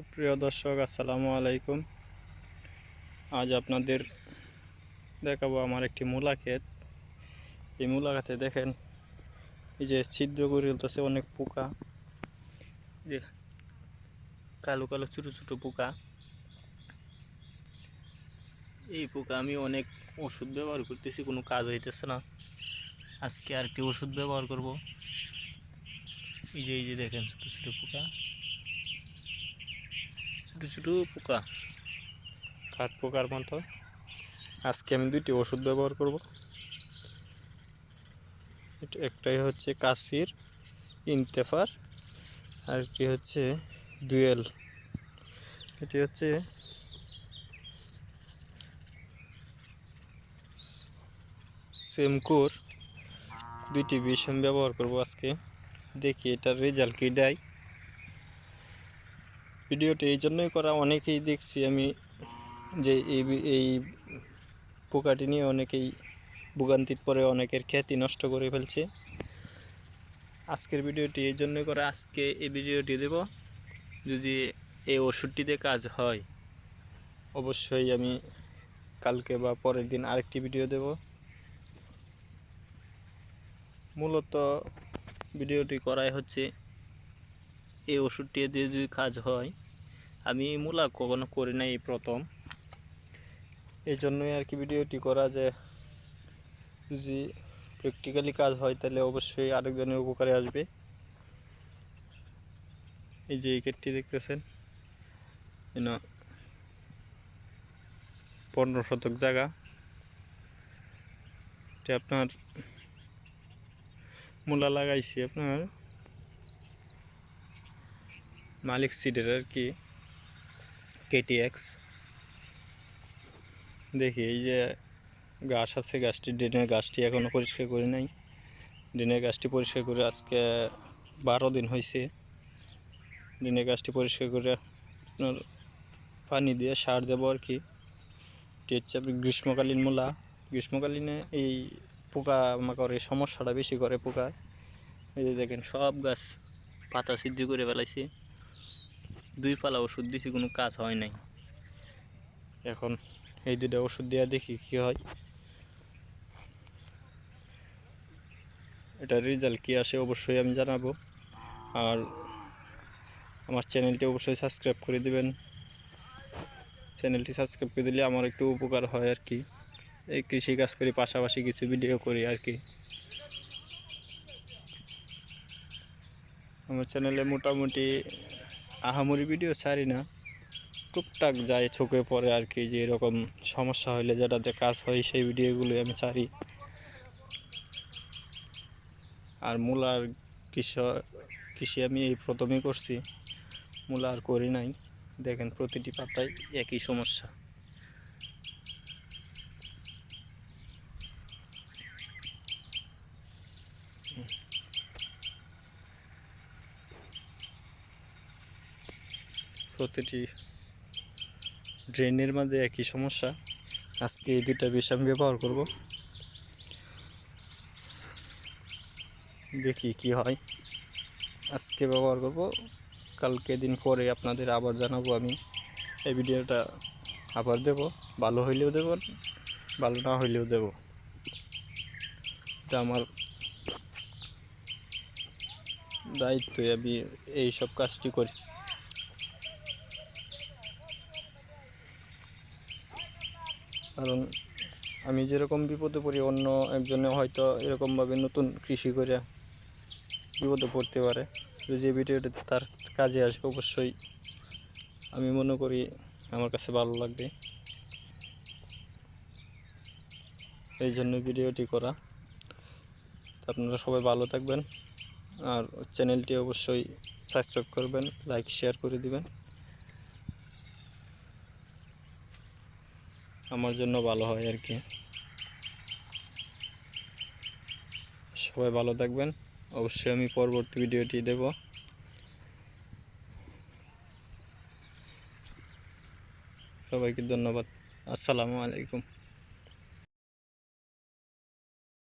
সুপ্রিয় দর্শক, আসসালামু আলাইকুম। আজ আপনাদের দেখাবো আমার একটি মূলা ক্ষেত। এই মূলা ক্ষেতে দেখেন, এই যে ছিদ্র করে ফেলতেছে অনেক পোকা। যে কালো কালো ছোটো ছোটো পোকা। এই পোকা আমি অনেক ওষুধ ব্যবহার করতেছি, কোনো কাজ হইতেছে না। আজকে আর একটি ওষুধ ব্যবহার করব। এই যে এই যে দেখেন ছোটো ছোটো পোকা। ছোটো ছোটো পোকা। কাঠ পোকার মতো। আজকে আমি দুইটি ওষুধ ব্যবহার করব। একটাই হচ্ছে কাশির ইনতেফার, আর একটি হচ্ছে ডুয়েল। এটি হচ্ছে সেমকুর। দুইটি বিষ আমি ব্যবহার করব আজকে। দেখি এটার রেজাল্ট কী দেয়। ভিডিওটি এই জন্যই করা, অনেকেই দেখছি আমি যে এই এই পোকাটি নিয়ে অনেকেই ভোগান্তির পরে অনেকের খ্যাতি নষ্ট করে ফেলছে। আজকের ভিডিওটি এই জন্যই করা, আজকে এই ভিডিওটি দেব যদি এই ওষুধটিতে কাজ হয়, অবশ্যই আমি কালকে বা পরের দিন আরেকটি ভিডিও দেব। মূলত ভিডিওটি করাই হচ্ছে, এই ওষুধটি দিয়ে যদি কাজ হয় আমি মূলা কখনো করি নাই প্রথম এই জন্যই আর কি ভিডিওটি করা যে যদি প্র্যাকটিক্যালি কাজ হয় তাহলে অবশ্যই আরেকজনের উপকারে আসবে। এই যে এই কেটটি দেখতেছেন পনেরো শতক জায়গা। এটা আপনার মূলা লাগাইছি আপনার মালিক সিডের আর কি কেটিএক্স দেখি, এই যে গাছ আছে, গাছটি, ড্রেনের গাছটি এখনও পরিষ্কার করি নাই। ড্রেনের গাছটি পরিষ্কার করে আজকে বারো দিন হয়েছে ড্রেনের গাছটি পরিষ্কার করে আপনার পানি দিয়ে সার দেবো আর কি। এটি হচ্ছে গ্রীষ্মকালীন মূলা। গ্রীষ্মকালীনে এই পোকা মাকড় এই সমস্যাটা বেশি করে পোকা এই যে দেখেন, সব গাছ পাতা সিদ্ধি করে ফেলাইছি। দুই পালা ওষুধ দিছি, কোনো কাজ হয় নাই। এখন এই দুটা ওষুধ দেওয়া দেখি কি হয়। এটার রেজাল্ট কী আসে অবশ্যই আমি জানাব। আর আমার চ্যানেলটি অবশ্যই সাবস্ক্রাইব করে দিবেন। চ্যানেলটি সাবস্ক্রাইব করে দিলে আমার একটু উপকার হয় আর কি। এই কৃষি কাজ করি, পাশাপাশি কিছু ভিডিও করি আর কি। আমার চ্যানেলে মোটামুটি আহামরি ভিডিও ছাড়ি না। টুকটাক যায় চোখে পড়ে আর কি, যে এরকম সমস্যা হলে যেটাতে কাজ হয় সেই ভিডিওগুলো আমি ছাড়ি। আর মূলার কৃষি কৃষি আমি এই প্রথমেই করছি, মূলা আর করি নাই। দেখেন প্রতিটি পাতায় একই সমস্যা। প্রতিটি ড্রেনের মাঝে একই সমস্যা। আজকে এই দুটা বিষ আমি ব্যবহার করব। দেখি কি হয়। আজকে ব্যবহার করব। কালকে দিন পরে আপনাদের আবার জানাব আমি। এই ভিডিওটা আবার দেব। ভালো হইলেও দেব, ভালো না হইলেও দেব। এটা আমার দায়িত্বই আমি এই সব কাজটি করি। কারণ আমি যেরকম বিপদে পড়ি, অন্য একজনে হয়তো এরকমভাবে নতুন কৃষি করে বিপদে পড়তে পারে। যদি এই ভিডিওটাতে তার কাজে আসবে অবশ্যই আমি মনে করি আমার কাছে ভালো লাগবে। এই জন্য ভিডিওটি করা। আপনারা সবাই ভালো থাকবেন। আর চ্যানেলটি অবশ্যই সাবস্ক্রাইব করবেন, লাইক, শেয়ার করে দিবেন। আমার জন্য ভালো হয় আর কি। সবাই ভালো থাকবেন। অবশ্যই আমি পরবর্তী ভিডিওটি দেব। সবাইকে ধন্যবাদ। আসসালামু আলাইকুম।